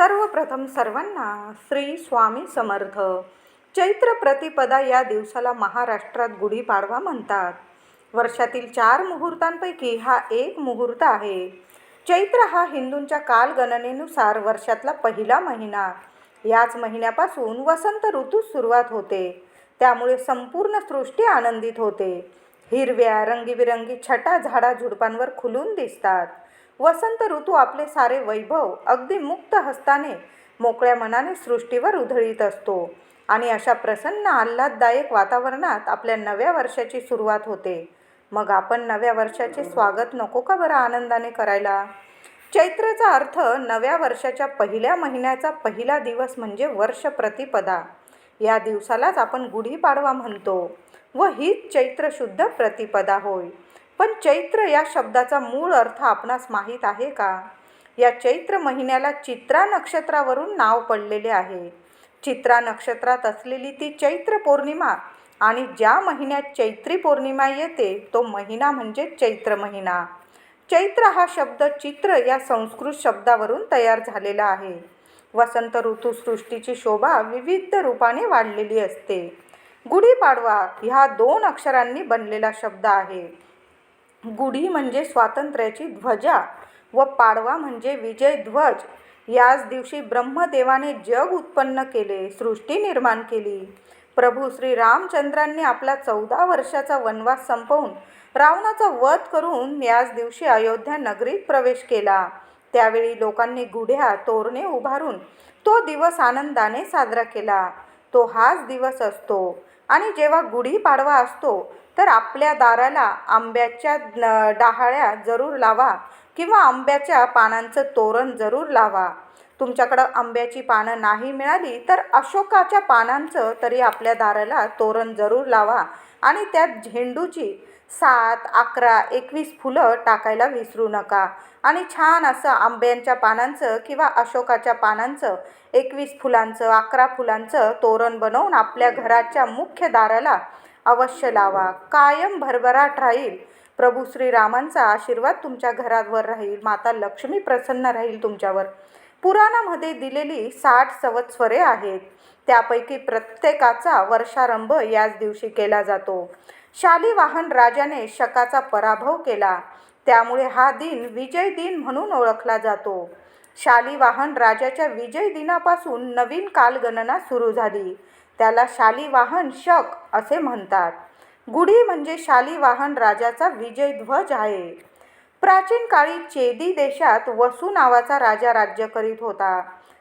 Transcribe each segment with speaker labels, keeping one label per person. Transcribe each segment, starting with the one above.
Speaker 1: सर्वप्रथम सर्वांना श्री स्वामी समर्थ. चैत्र प्रतिपदा या दिवसाला महाराष्ट्रात गुढीपाडवा म्हणतात. वर्षातील चार मुहूर्तांपैकी हा एक मुहूर्त आहे. चैत्र हा हिंदूंच्या कालगणनेनुसार वर्षातला पहिला महिना. याच महिन्यापासून वसंत ऋतू सुरुवात होते. त्यामुळे संपूर्ण सृष्टी आनंदित होते. हिरव्या रंगीबिरंगी छटा झाडा झुडपांवर खुलून दिसतात. वसंत ऋतू आपले सारे वैभव अगदी मुक्त हस्ताने मोकळ्या मनाने सृष्टीवर उधळीत असतो. आणि अशा प्रसन्न आल्हाददायक वातावरणात आपल्या नव्या वर्षाची सुरुवात होते. मग आपण नव्या वर्षाचे स्वागत नको का बरं आनंदाने करायला? चैत्रचा अर्थ नव्या वर्षाच्या पहिल्या महिन्याचा पहिला दिवस म्हणजे वर्ष प्रतिपदा. या दिवसालाच आपण गुढीपाडवा म्हणतो व हीच चैत्र शुद्ध प्रतिपदा होय. पण चैत्र या शब्दाचा मूळ अर्थ आपणास माहीत आहे का? या चैत्र महिन्याला चित्रा नक्षत्रावरून नाव पडलेले आहे. चित्रा नक्षत्रात असलेली ती चैत्र पौर्णिमा आणि ज्या महिन्यात चैत्री पौर्णिमा येते तो महिना म्हणजे चैत्र महिना. चैत्र हा शब्द चित्र या संस्कृत शब्दावरून तयार झालेला आहे. वसंत ऋतू सृष्टीची शोभा विविध रूपाने वाढलेली असते. गुढीपाडवा ह्या दोन अक्षरांनी बनलेला शब्द आहे. गुढी म्हणजे स्वातंत्र्याची ध्वजा व पाडवा म्हणजे विजय ध्वज. याच दिवशी ब्रह्मदेवाने जग उत्पन्न केले सृष्टी निर्माण केली. प्रभू श्री रामचंद्रांनी आपला चौदा वर्षाचा वनवास संपवून रावणाचा वध करून याच दिवशी अयोध्या नगरीत प्रवेश केला. त्यावेळी लोकांनी गुढ्या तोरणे उभारून तो दिवस आनंदाने साजरा केला. तो हाच दिवस असतो. आणि जेव्हा गुढीपाडवा असतो तर आपल्या दाराला आंब्याच्या न- डहाळ्या जरूर लावा किंवा आंब्याच्या पानांचं तोरण जरूर लावा. तुमच्याकडं आंब्याची पानं नाही मिळाली तर अशोकाच्या पानांचं तरी आपल्या दाराला तोरण जरूर लावा आणि त्यात झेंडूची सात अकरा एकवीस फुलं टाकायला विसरू नका. आणि छान असं आंब्यांच्या पानांचं किंवा अशोकाच्या पानांचं एकवीस फुलांचं अकरा फुलांचं तोरण बनवून आपल्या घराच्या मुख्य दाराला अवश्य लावा. कायम भरभराट राहील. प्रभू श्रीरामांचा आशीर्वाद तुमच्या घरावर राहील. माता लक्ष्मी प्रसन्न राहील तुमच्यावर. पुराणामध्ये दिलेली साठ संवत्सरे आहेत. त्यापैकी प्रत्येकाचा वर्षारंभ याच दिवशी केला जातो. शालिवाहन राजाने शकाचा पराभव केला. त्यामुळे हा दिन विजय दिन म्हणून ओळखला जातो. शालिवाहन राजाच्या विजय दिनापासून नवीन कालगणना सुरू झाली. त्याला शालिवाहन शक असे म्हणतात. गुढी म्हणजे शालिवाहन राजाचा विजय ध्वज आहे. प्राचीन काळी चेदी देशात वसू नावाचा राजा राज्य करीत होता.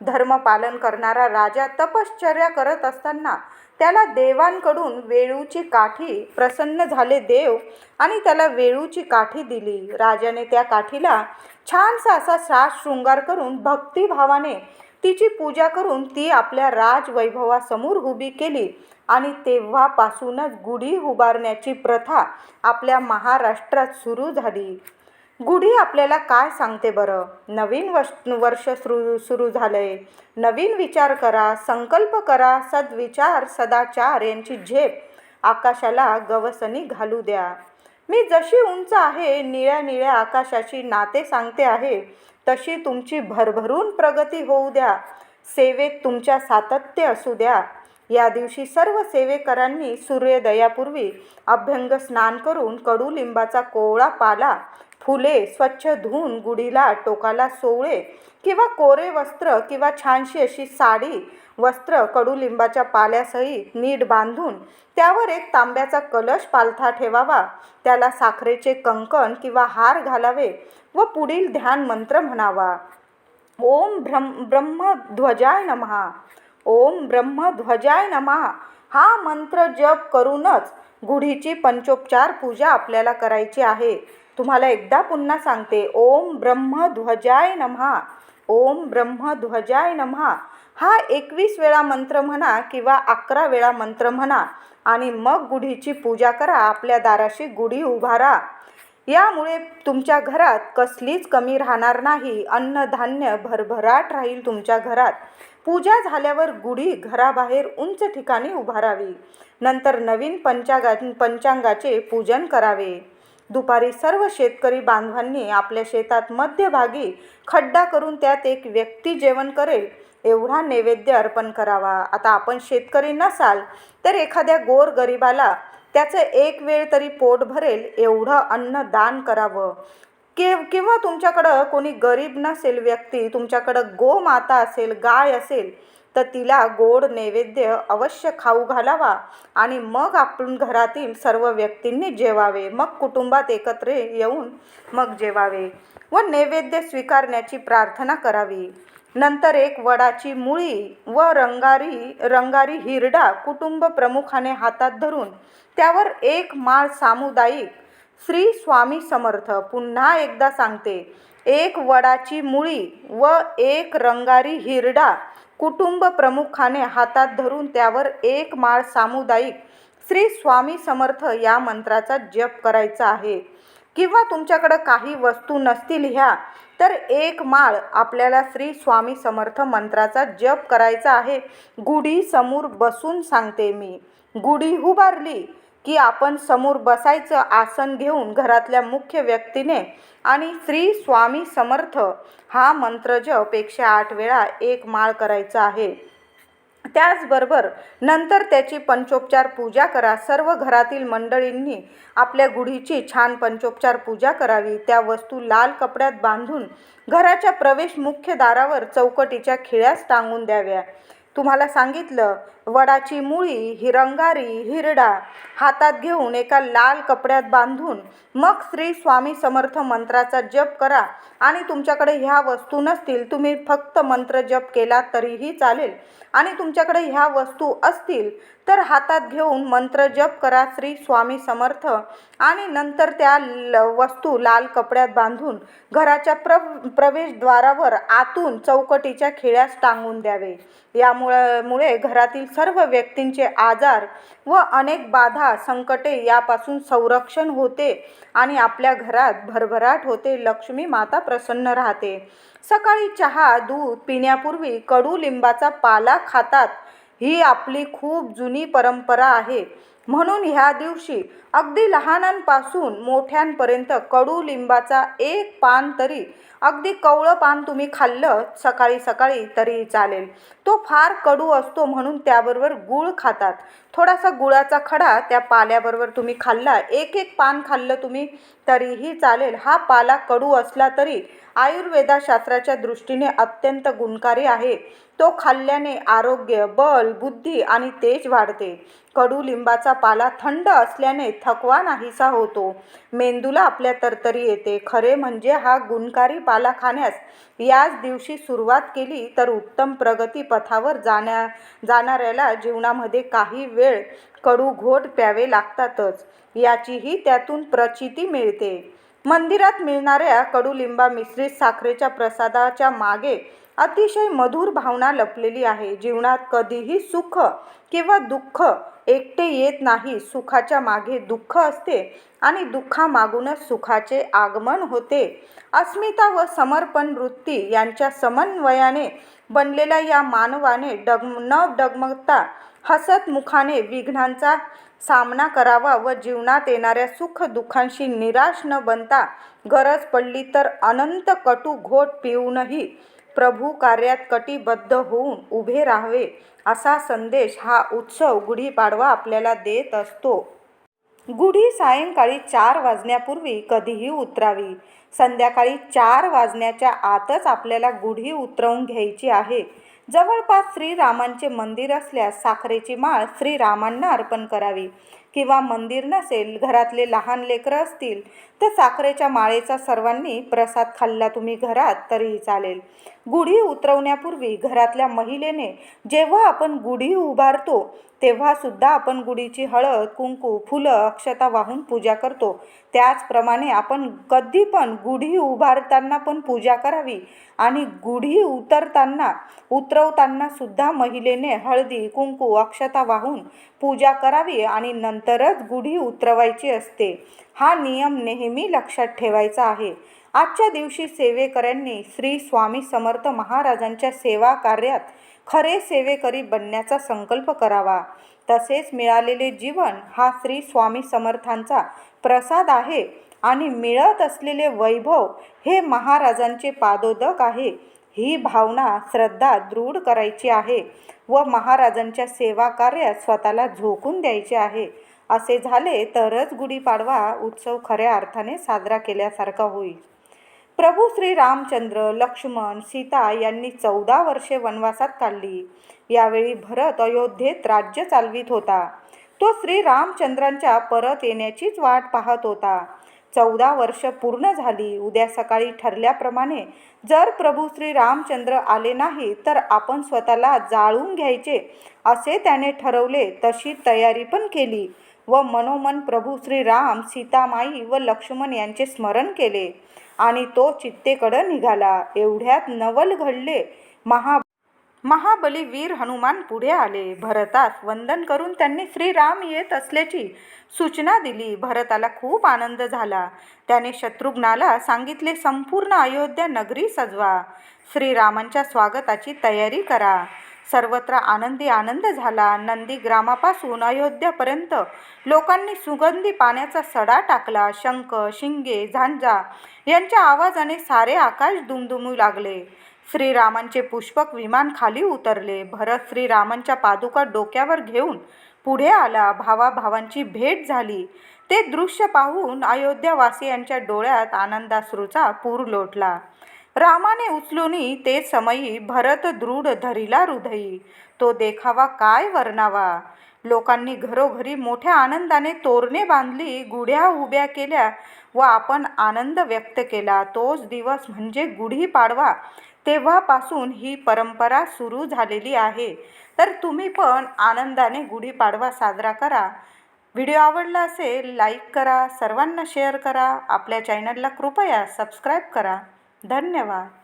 Speaker 1: धर्मपालन करणारा राजा तपश्चर्या करत असताना त्याला देवांकडून वेळूची काठी प्रसन्न झाले देव आणि त्याला वेळूची काठी दिली. राजाने त्या काठीला छानसा असा साज शृंगार करून भक्तिभावाने तिची पूजा करून ती आपल्या राजवैभवासमोर उभी केली आणि तेव्हापासूनच गुढी उभारण्याची प्रथा आपल्या महाराष्ट्रात सुरू झाली. गुढी आपल्याला काय सांगते बरं? नवीन वर्ष वर्ष सुरू सुरू झालंय. नवीन विचार करा संकल्प करा सद्विचार सदाचार यांची झेप. आकाशाला गवसनी घालू द्या. मी जशी उंच आहे निळ्या निळ्या आकाशाची नाते सांगते आहे तशी तुमची भरभरून प्रगती होऊ द्या. सेवेत तुमच्या सातत्य असू द्या. या दिवशी सर्व सेवेकरांनी सूर्योदयापूर्वी अभ्यंग स्नान करून कडुलिंबाचा कोवळा पाला फुले स्वच्छ धुवून गुढीला टोकाला सोवळे किंवा कोरे वस्त्र किंवा छानशी अशी साडी वस्त्र कडुलिंबाच्या पाल्यासहित नीट बांधून त्यावर एक तांब्याचा कलश पालथा ठेवावा. त्याला साखरेचे कंकण किंवा हार घालावे व पुढील ध्यान मंत्र म्हणावा. ओम ब्रह्म ब्रह्मध्वजाय नमहा ओम ब्रह्मध्वजाय नमहा हा मंत्र जप करूनच गुढीची पंचोपचार पूजा आपल्याला करायची आहे. तुम्हाला एकदा पुन्हा सांगते ओम ब्रह्मध्वजाय नमहा ओम ब्रह्मध्वजाय नमहा. हा एकवीस वेळा मंत्र म्हणा किंवा अकरा वेळा मंत्र म्हणा आणि मग गुढीची पूजा करा आपल्या दाराशी गुढी उभारा यामुळे तुमच्या घरात कसलीच कमी राहणार नाही अन्नधान्य भरभराट राहील तुमच्या घरात. पूजा झाल्यावर गुढी घराबाहेर उंच ठिकाणी उभारावी. नंतर नवीन पंचांगा पंचांगाचे पूजन करावे. दुपारी सर्व शेतकरी बांधवांनी आपल्या शेतात मध्यभागी खड्डा करून त्यात एक व्यक्ती जेवण करेल एवढा नैवेद्य अर्पण करावा. आता आपण शेतकरी नसाल तर एखाद्या गोर गरिबाला त्याचं एक वेळ तरी पोट भरेल एवढं अन्न दान करावं. कि किंवा तुमच्याकडं कोणी गरीब नसेल व्यक्ती तुमच्याकडं गोमाता असेल गाय असेल तर तिला गोड नैवेद्य अवश्य खाऊ घालावा आणि मग आपण घरातील सर्व व्यक्तींनी जेवावे. मग कुटुंबात एकत्र येऊन मग जेवावे व नैवेद्य स्वीकारण्याची प्रार्थना करावी. नंतर एक वडाची मुळी व रंगारी रंगारी हिरडा कुटुंब प्रमुखाने हातात धरून त्यावर एक माळ सामुदायिक श्री स्वामी समर्थ पुन्हा एकदा सांगते. एक वडाची मुळी व एक रंगारी हिरडा कुटुंब प्रमुखाने हातात धरून त्यावर एक माळ सामुदायिक श्री स्वामी समर्थ या मंत्राचा जप करायचा आहे. किंवा तुमच्याकडं काही वस्तू नसतील ह्या तर एक माळ आपल्याला श्री स्वामी समर्थ मंत्राचा जप करायचा आहे. गुढी समोर बसून सांगते मी. गुढी उभारली की आपण समोर बसायचं आसन घेऊन घरातल्या मुख्य व्यक्तीने आणि श्री स्वामी समर्थ हा मंत्र जप एकशे आठ वेळा एक माळ करायचा आहे. त्याचबरोबर नंतर त्याची पंचोपचार पूजा करा. सर्व घरातील मंडळींनी आपल्या गुढीची छान पंचोपचार पूजा करावी. त्या वस्तू लाल कपड्यात बांधून घराच्या प्रवेश मुख्य दारावर चौकटीच्या खिळ्यास टांगून द्याव्या. तुम्हाला सांगितलं वडाची मुळी ही रंगारी हिरडा हातात घेऊन एका लाल कपड्यात बांधून मग श्री स्वामी समर्थ मंत्राचा जप करा. आणि तुमच्याकडे ह्या वस्तू नसतील तुम्ही फक्त मंत्र जप केला तरीही चालेल. आणि तुमच्याकडे ह्या वस्तू असतील तर हातात घेऊन मंत्र जप करा श्री स्वामी समर्थ. आणि नंतर त्या ल वस्तू लाल कपड्यात बांधून घराच्या प्र प्रवेशद्वारावर आतून चौकटीच्या खिळ्यास टांगून द्यावे. यामुळे मुळे घरातील सर्व व्यक्तींचे आजार व अनेक बाधा संकटे यापासून संरक्षण होते आणि आपल्या घरात भरभराट होते. लक्ष्मी माता प्रसन्न राहते. सकाळी चहा दूध पिण्यापूर्वी कडुलिंबाचा पाला खातात. ही आपली खूप जुनी परंपरा आहे. म्हणून ह्या दिवशी अगदी लहानांपासून मोठ्यांपर्यंत कडुलिंबाचा एक पान तरी अगदी कवळं पान तुम्ही खाल्लं सकाळी सकाळी तरी चालेल. तो फार कडू असतो म्हणून त्याबरोबर गूळ खातात. थोडासा गुळाचा खडा त्या पाल्याबरोबर तुम्ही खाल्ला एक एक पान खाल्लं तुम्ही तरीही चालेल. हा पाला कडू असला तरी आयुर्वेदाशास्त्राच्या दृष्टीने अत्यंत गुणकारी आहे. तो खाल्ल्याने आरोग्य बल बुद्धी आणि तेज वाढते. कडुलिंबाचा पाला थंड असल्याने थकवा नाहीसा होतो. मेंदूला आपल्या तरतरी येते. खरे म्हणजे हा गुणकारी पाला खाण्यास याच दिवशी सुरुवात केली तर उत्तम प्रगती पथावर जाण्या जाणाऱ्याला जीवनामध्ये काही वेळ कडू घोट प्यावे लागतातच. याचीही त्यातून प्रचिती मिळते. मंदिरात मिळणाऱ्या कडुलिंबा मिश्रित साखरेच्या प्रसादाच्या मागे अतिशय मधुर भावना लपलेली आहे. जीवनात कधीही सुख किंवा दुःख एकटे येत नाही. सुखाच्या मागे दुःख असते आणि दुःखामागूनच सुखाचे आगमन होते. अस्मिता व समर्पण वृत्ती यांच्या समन्वयाने बनलेल्या या मानवाने डग न डगमगता हसत मुखाने विघ्नांचा सामना करावा व जीवनात येणाऱ्या सुख दुःखांशी निराश न बनता गरज पडली तर अनंत कटू घोट पिऊनही प्रभू कार्यात कटिबद्ध होऊन उभे राहावे असा संदेश हा उत्सव गुढीपाडवा आपल्याला देत असतो. गुढी सायंकाळी चार वाजण्यापूर्वी कधीही उतरावी. संध्याकाळी चार वाजण्याच्या आतच आपल्याला गुढी उतरवून घ्यायची आहे. जवळपास श्रीरामांचे मंदिर असल्यास साखरेची माळ श्रीरामांना अर्पण करावी. किंवा मंदिर नसेल घरातले लहान लेकरं असतील तर साखरेच्या माळेचा सर्वांनी प्रसाद खाल्ला तुम्ही घरात तरीही चालेल. गुढी उतरवण्यापूर्वी घरातल्या महिलेने जेव्हा आपण गुढी उभारतो तेव्हासुद्धा आपण गुढीची हळद कुंकू फुलं अक्षता वाहून पूजा करतो. त्याचप्रमाणे आपण कधी पण गुढी उभारताना पण पूजा करावी आणि गुढी उतरताना उतरवताना सुद्धा महिलेने हळदी कुंकू अक्षता वाहून पूजा करावी आणि नंतर नंतरच गुढी उतरवायची असते. हा नियम नेहमी लक्षात ठेवायचा आहे. आजच्या दिवशी सेवेकऱ्यांनी श्री स्वामी समर्थ महाराजांच्या सेवा कार्यात खरे सेवेकरी बनण्याचा संकल्प करावा. तसेच मिळालेले जीवन हा श्री स्वामी समर्थांचा प्रसाद आहे आणि मिळत असलेले वैभव हे महाराजांचे पादोदक आहे. ही भावना श्रद्धा दृढ करायची आहे व महाराजांच्या सेवा कार्यात स्वतःला झोकून द्यायचे आहे. असे झाले तरच गुढीपाडवा उत्सव खऱ्या अर्थाने साजरा केल्यासारखा होईल. प्रभू श्री रामचंद्र लक्ष्मण सीता यांनी चौदा वर्षे वनवासात काढली. यावेळी भरत अयोध्येत राज्य चालवित होता. तो श्री रामचंद्रांच्या परत येण्याचीच वाट पाहत होता. चौदा वर्ष पूर्ण झाली. उद्या सकाळी ठरल्याप्रमाणे जर प्रभू श्री रामचंद्र आले नाही तर आपण स्वतःला जाळून घ्यायचे असे त्याने ठरवले तशी तयारी पण केली. व मनोमन प्रभू श्री राम सीतामाई व लक्ष्मण यांचे स्मरण केले आणि तो चित्तेकडं निघाला. एवढ्यात नवल घडले. महा महाबली वीर हनुमान पुढे आले. भरतास वंदन करून त्यांनी श्रीराम येत असल्याची सूचना दिली. भरताला खूप आनंद झाला. त्याने शत्रुघ्नाला सांगितले संपूर्ण अयोध्या नगरी सजवा. श्रीरामांच्या स्वागताची तयारी करा. सर्वत्र आनंदी आनंद झाला. नंदी ग्रामापासून अयोध्यापर्यंत लोकांनी सुगंधी पाण्याचा सडा टाकला. शंख शिंगे झांजा यांच्या आवाजाने सारे आकाश दुमदुमू लागले. श्रीरामांचे पुष्पक विमान खाली उतरले. भरत श्रीरामांच्या पादुका डोक्यावर घेऊन पुढे आला. भावाभावांची भेट झाली. ते दृश्य पाहून अयोध्यावासियांच्या डोळ्यात आनंदाश्रूचा पूर लोटला. रामाने उचलूनी ते समयी भरत दृढ धरिला हृदयी. तो देखावा काय वर्णावा? लोकांनी घरोघरी मोठ्या आनंदाने तोरणे बांधली गुढ्या उभ्या केल्या व आपण आनंद व्यक्त केला. तोच दिवस म्हणजे गुढीपाडवा तेव्हापासून ही परंपरा सुरू झालेली आहे. तर तुम्ही पण आनंदाने गुढीपाडवा साजरा करा. व्हिडिओ आवडला असेल लाईक करा सर्वांना शेअर करा. आपल्या चॅनलला कृपया सबस्क्राईब करा. धन्यवाद.